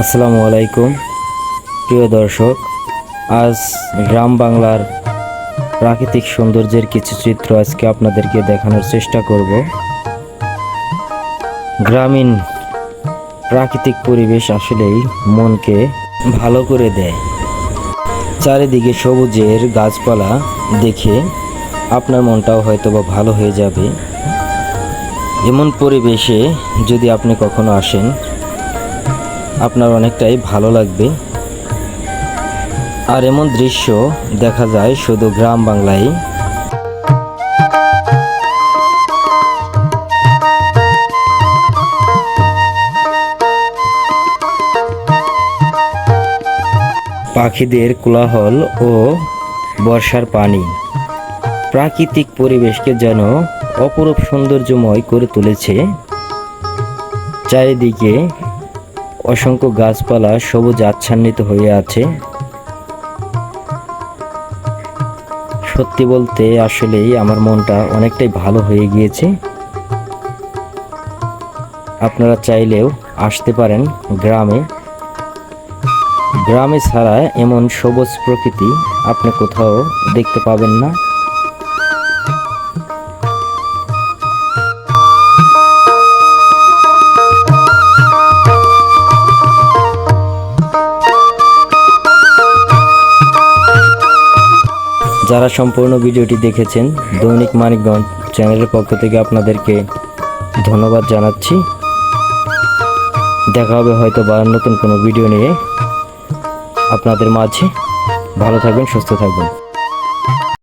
আসসালামু আলাইকুম, প্রিয় দর্শক। আজ গ্রাম বাংলার প্রাকৃতিক সৌন্দর্যের কিছু চিত্র আজকে আপনাদেরকে দেখানোর চেষ্টা করব। গ্রামীণ প্রাকৃতিক পরিবেশ আসলেই মনকে ভালো করে দেয়। চারিদিকে সবুজের গাছপালা দেখে আপনার মনটাও হয়তো বা ভালো হয়ে যাবে। এমন পরিবেশে যদি আপনি কখনো আসেন আপনার অনেকটাই ভালো লাগবে। আর এমন দৃশ্য দেখা যায় শুধু গ্রাম বাংলায়। পাখিদের কোলাহল ও বর্ষার পানি প্রাকৃতিক পরিবেশকে যেন অপরূপ সৌন্দর্যময় করে তুলেছে। চারিদিকে অসংখ্য গাছপালা সবুজ আচ্ছান্নিত হয়ে আছে। সত্যি বলতে আসলেই আমার মনটা অনেকটাই ভালো হয়ে গিয়েছে। আপনারা চাইলেও আসতে পারেন গ্রামে। গ্রামে ছাড়া এমন সবুজ প্রকৃতি আপনি কোথাও দেখতে পাবেন না। যারা সম্পূর্ণ ভিডিওটি দেখেছেন, দৈনিক মানিকগঞ্জ চ্যানেলের পক্ষ থেকে আপনাদেরকে ধন্যবাদ জানাচ্ছি। দেখা হবে হয়তো বা নতুন কোনো ভিডিও নিয়ে আপনাদের মাঝে। ভালো থাকবেন, সুস্থ থাকবেন।